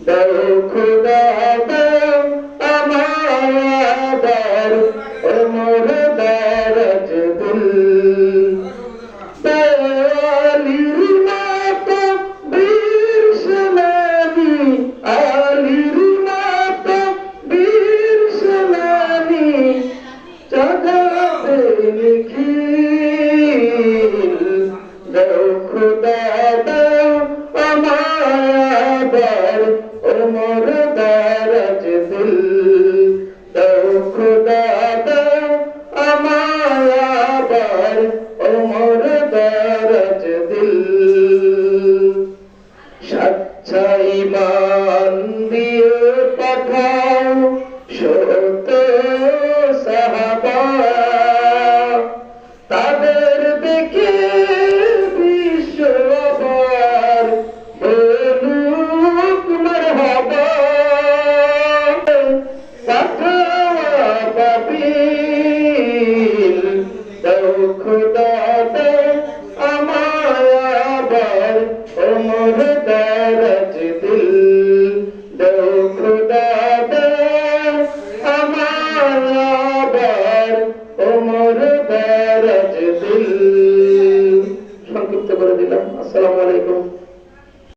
Belkuda Omar Daraz দিল। দাও খোদা দাও আমার আবার। ওমর দারাজ দিল। সাচ্চা ইমান সংক্ষিপ্ত করে দিলাম। আসসালামু আলাইকুম।